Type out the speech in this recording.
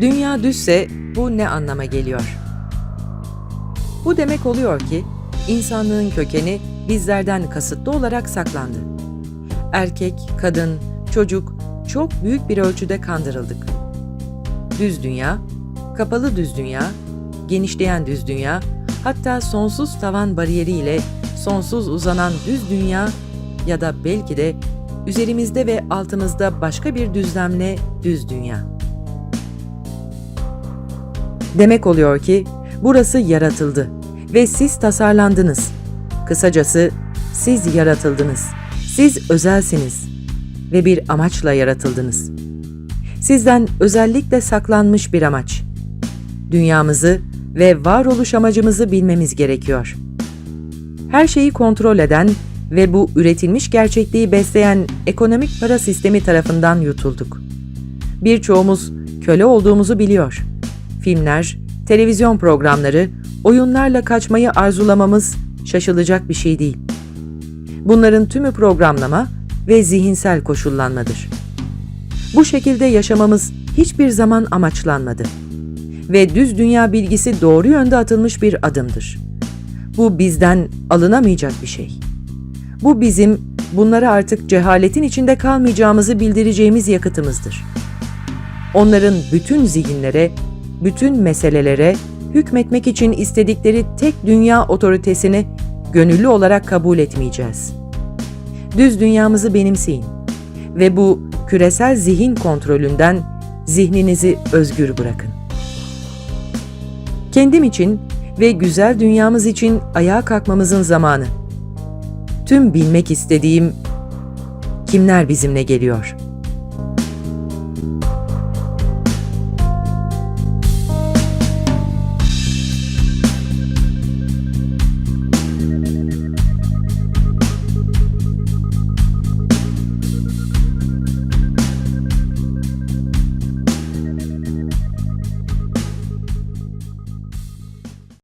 Dünya düzse bu ne anlama geliyor? Bu demek oluyor ki insanlığın kökeni bizlerden kasıtlı olarak saklandı. Erkek, kadın, çocuk çok büyük bir ölçüde kandırıldık. Düz dünya, kapalı düz dünya, genişleyen düz dünya, hatta sonsuz tavan bariyeriyle sonsuz uzanan düz dünya ya da belki de üzerimizde ve altımızda başka bir düzlemle düz dünya. Demek oluyor ki burası yaratıldı ve siz tasarlandınız. Kısacası siz yaratıldınız. Siz özelsiniz ve bir amaçla yaratıldınız. Sizden özellikle saklanmış bir amaç. Dünyamızı ve varoluş amacımızı bilmemiz gerekiyor. Her şeyi kontrol eden ve bu üretilmiş gerçekliği besleyen ekonomik para sistemi tarafından yutulduk. Birçoğumuz köle olduğumuzu biliyor. Filmler, televizyon programları, oyunlarla kaçmayı arzulamamız şaşılacak bir şey değil. Bunların tümü programlama ve zihinsel koşullanmadır. Bu şekilde yaşamamız hiçbir zaman amaçlanmadı. Ve düz dünya bilgisi doğru yönde atılmış bir adımdır. Bu bizden alınamayacak bir şey. Bu bizim bunlara artık cehaletin içinde kalmayacağımızı bildireceğimiz yakıtımızdır. Onların bütün zihinlere, bütün meselelere hükmetmek için istedikleri tek dünya otoritesini gönüllü olarak kabul etmeyeceğiz. Düz dünyamızı benimseyin ve bu küresel zihin kontrolünden zihninizi özgür bırakın. Kendim için ve güzel dünyamız için ayağa kalkmamızın zamanı. Tüm bilmek istediğim kimler bizimle geliyor?''